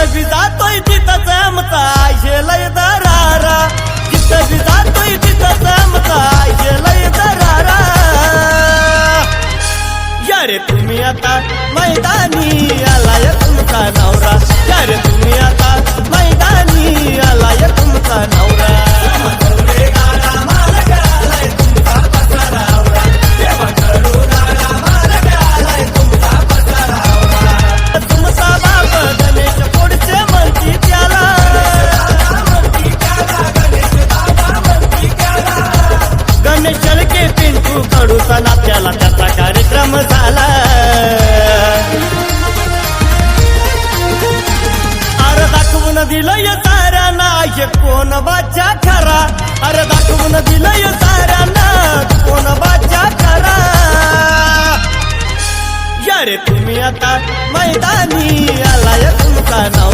जिथं बी जातोय तिथं आमचा शेलय दरारा. जिथं बी जातोय तिथं आमचा शेलय दरारा. या रे तुम्ही आता मैदानी आलाय तुमचा नवरा. या तू काढू चला त्याला त्याचा कार्यक्रम झाला. अरे दाखवून दिलंय साऱ्यांना हे कोण बाच्या खरा? अरे दाखवून दिलंय साऱ्यांना कोण बाच्या खरा? या तुम्ही आता मैदानी आलाय